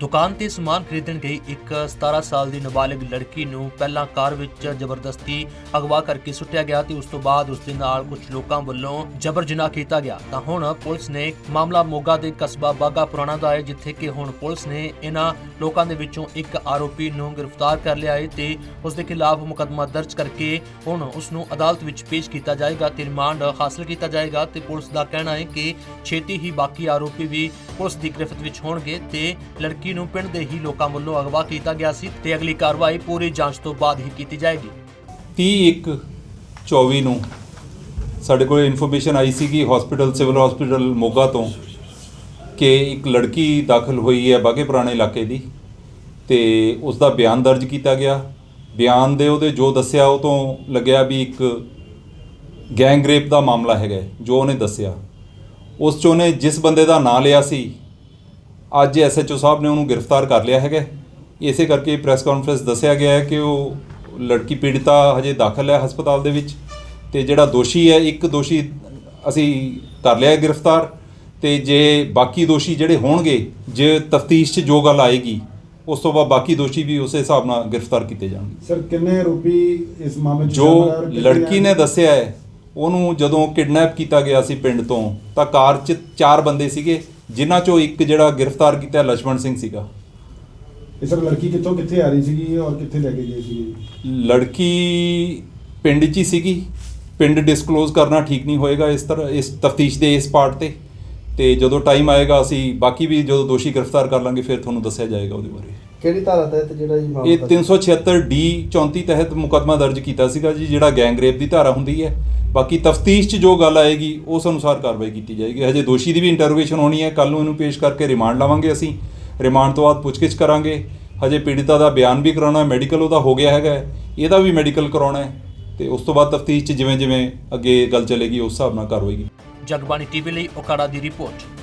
ਦੁਕਾਨ ਤੇ ਸਮਾਨ ਖਰੀਦਣ ਗਈ ਇੱਕ 17 ਸਾਲ ਦੀ ਨਾਬਾਲਗ ਲੜਕੀ ਨੂੰ ਪਹਿਲਾਂ ਕਾਰ ਵਿੱਚ ਜ਼ਬਰਦਸਤੀ ਅਗਵਾ ਕਰਕੇ ਸੁੱਟਿਆ ਗਿਆ ਤੇ ਉਸ ਤੋਂ ਬਾਅਦ ਉਸ ਦੇ ਨਾਲ ਕੁਝ ਲੋਕਾਂ ਵੱਲੋਂ ਜਬਰ ਜਨਾਹ ਕੀਤਾ ਗਿਆ। ਤਾਂ ਹੁਣ ਪੁਲਿਸ ਨੇ ਮਾਮਲਾ ਮੋਗਾ ਦੇ ਕਸਬਾ ਬਾਗਾ ਪੁਰਾਣਾ ਦਾ ਹੈ, ਜਿੱਥੇ ਕਿ ਹੁਣ ਪੁਲਿਸ ਨੇ ਇਹਨਾਂ ਲੋਕਾਂ ਦੇ ਵਿੱਚੋਂ ਇੱਕ ਆਰੋਪੀ ਨੂੰ ਗ੍ਰਿਫਤਾਰ ਕਰ ਲਿਆ ਹੈ ਤੇ ਉਸ ਦੇ ਖਿਲਾਫ ਮੁਕੱਦਮਾ ਦਰਜ ਕਰਕੇ ਹੁਣ ਉਸ ਨੂੰ ਅਦਾਲਤ ਵਿੱਚ ਪੇਸ਼ ਕੀਤਾ ਜਾਏਗਾ ਤੇ ਰਿਮਾਂਡ ਹਾਸਲ ਕੀਤਾ ਜਾਏਗਾ ਤੇ ਪੁਲਿਸ ਦਾ ਕਹਿਣਾ ਹੈ ਕਿ ਛੇਤੀ ਹੀ ਬਾਕੀ ਆਰੋਪੀ ਵੀ ਪੁਲਿਸ ਦੀ ਗ੍ਰਿਫਤ ਵਿੱਚ ਹੋਣਗੇ ਤੇ ਲੜਕੀ ਨੂੰ ਪਿੰਡ ਦੇ ਹੀ ਲੋਕਾਂ ਵੱਲੋਂ ਅਗਵਾ ਕੀਤਾ ਗਿਆ ਸੀ ਤੇ ਅਗਲੀ ਕਾਰਵਾਈ ਪੂਰੀ ਜਾਂਚ ਤੋਂ ਬਾਅਦ ਹੀ ਕੀਤੀ ਜਾਏਗੀ। 31 24 ਨੂੰ ਸਾਡੇ ਕੋਲ ਇਨਫੋਰਮੇਸ਼ਨ ਆਈ ਸੀ ਕਿ ਹਸਪੀਟਲ, ਸਿਵਲ ਹਸਪੀਟਲ ਮੋਗਾ ਤੋਂ ਕਿ ਇੱਕ ਲੜਕੀ ਦਾਖਲ ਹੋਈ ਹੈ ਬਾਗੇ ਪੁਰਾਣੇ ਇਲਾਕੇ ਦੀ ਤੇ ਉਸ ਦਾ ਬਿਆਨ ਦਰਜ ਕੀਤਾ ਗਿਆ। ਬਿਆਨ ਦੇ ਉਹਦੇ ਜੋ ਦੱਸਿਆ ਉਹ ਤੋਂ ਲੱਗਿਆ ਵੀ ਇੱਕ ਗੈਂਗ ਰੇਪ ਦਾ ਮਾਮਲਾ ਹੈਗਾ ਜੋ ਉਹਨੇ ਦੱਸਿਆ। ਉਸ 'ਚ ਉਹਨੇ ਜਿਸ ਬੰਦੇ ਦਾ ਨਾਂ ਲਿਆ ਸੀ ਅੱਜ ਐਸਐਚਓ ਸਾਹਿਬ ਨੇ ਉਹਨੂੰ ਗ੍ਰਿਫਤਾਰ ਕਰ ਲਿਆ ਹੈਗਾ। ਇਸੇ ਕਰਕੇ ਪ੍ਰੈਸ ਕਾਨਫਰੰਸ ਦੱਸਿਆ ਗਿਆ ਹੈ ਕਿ ਉਹ ਲੜਕੀ ਪੀੜਤਾ ਹਜੇ ਦਾਖਲ ਹੈ ਹਸਪਤਾਲ ਦੇ ਵਿੱਚ ਤੇ ਜਿਹੜਾ ਦੋਸ਼ੀ ਹੈ ਇੱਕ ਦੋਸ਼ੀ ਅਸੀਂ ਕਰ ਲਿਆ ਹੈ ਗ੍ਰਿਫਤਾਰ ਤੇ ਜੇ ਬਾਕੀ ਦੋਸ਼ੀ ਜਿਹੜੇ ਹੋਣਗੇ ਜੇ ਤਫਤੀਸ਼ 'ਚ ਜੋ ਗੱਲ ਆਏਗੀ ਉਸ ਤੋਂ ਬਾਅਦ ਬਾਕੀ ਦੋਸ਼ੀ ਵੀ ਉਸੇ ਹਿਸਾਬ ਨਾਲ ਗ੍ਰਿਫਤਾਰ ਕੀਤੇ ਜਾਣਗੇ। ਸਰ ਕਿੰਨੇ ਆਰੋਪੀ ਇਸ ਮਾਮਲੇ 'ਚ ਜੋ ਲੜਕੀ ਨੇ? ਦੱਸਿਆ ਹੈ ਉਹਨੂੰ ਜਦੋਂ ਕਿਡਨੈਪ ਕੀਤਾ ਗਿਆ ਸੀ ਪਿੰਡ ਤੋਂ ਤਾਂ ਕਾਰ 'ਚ ਚਾਰ ਬੰਦੇ ਸੀਗੇ। ਜਿਨ੍ਹਾਂ ਚੋਂ ਇੱਕ ਜਿਹੜਾ ਗ੍ਰਿਫਤਾਰ ਕੀਤਾ ਲਛਮਣ ਸਿੰਘ ਸੀਗਾ। ਇਹ ਸਰ ਲੜਕੀ ਕਿੱਥੋਂ ਕਿੱਥੇ ਆ ਰਹੀ ਸੀਗੀ ਔਰ ਕਿੱਥੇ ਲੈ ਕੇ ਗਏ ਸੀਗੇ? ਲੜਕੀ ਪਿੰਡ 'ਚ ਹੀ ਸੀਗੀ। ਪਿੰਡ ਡਿਸਕਲੋਜ਼ ਕਰਨਾ ਠੀਕ ਨਹੀਂ ਹੋਏਗਾ ਇਸ ਤਰ੍ਹਾਂ ਇਸ ਤਫਤੀਸ਼ ਦੇ ਇਸ ਪਾਰਟ ਤੇ। ਤੇ ਜਦੋਂ ਟਾਈਮ ਆਏਗਾ ਅਸੀਂ ਬਾਕੀ ਵੀ ਜਦੋਂ ਦੋਸ਼ੀ ਗ੍ਰਿਫਤਾਰ ਕਰ ਲਾਂਗੇ ਫਿਰ ਤੁਹਾਨੂੰ ਦੱਸਿਆ ਜਾਏਗਾ ਉਹਦੇ ਬਾਰੇ। ਕਿਹੜੀ ਧਾਰਾ ਤਹਿਤ ਜਿਹੜਾ ਇਹ ਮਾਮਲਾ ਇਹ 376 ਡੀ 34 ਤਹਿਤ ਮੁਕਦਮਾ ਦਰਜ ਕੀਤਾ ਸੀਗਾ ਜੀ ਜਿਹੜਾ ਗੈਂਗ ਰੇਪ ਦੀ ਧਾਰਾ ਹੁੰਦੀ ਹੈ। ਬਾਕੀ ਤਫਤੀਸ਼ 'ਚ ਜੋ ਗੱਲ ਆਏਗੀ, ਉਸ ਅਨੁਸਾਰ ਕਾਰਵਾਈ ਕੀਤੀ ਜਾਏਗੀ। ਹਜੇ ਦੋਸ਼ੀ ਦੀ ਵੀ ਇੰਟਰੋਗੇਸ਼ਨ ਹੋਣੀ ਹੈ। ਕੱਲ ਨੂੰ ਇਹਨੂੰ ਪੇਸ਼ ਕਰਕੇ ਰਿਮਾਂਡ ਲਾਵਾਂਗੇ ਅਸੀਂ। ਰਿਮਾਂਡ ਤੋਂ ਬਾਅਦ ਪੁੱਛਗਿੱਛ ਕਰਾਂਗੇ। ਹਜੇ ਪੀੜਿਤਾ ਦਾ ਬਿਆਨ ਵੀ ਕਰਾਉਣਾ ਹੈ ਮੈਡੀਕਲ ਉਹਦਾ ਹੋ ਗਿਆ ਹੈਗਾ। ਇਹਦਾ ਵੀ ਮੈਡੀਕਲ ਕਰਾਉਣਾ ਹੈ। ਤੇ ਉਸ ਤੋਂ ਬਾਅਦ ਤਫਤੀਸ਼ 'ਚ ਜਿਵੇਂ ਜਿਵੇਂ ਅੱਗੇ ਗੱਲ ਚੱਲੇਗੀ, ਉਸ ਹਿਸਾਬ ਨਾਲ ਕਾਰਵਾਈ ਕੀਤੀ ਜਗਬਾਣੀ ਟੀਵੀ ਲਈ ਓਕਾੜਾ ਦੀ ਰਿਪੋਰਟ।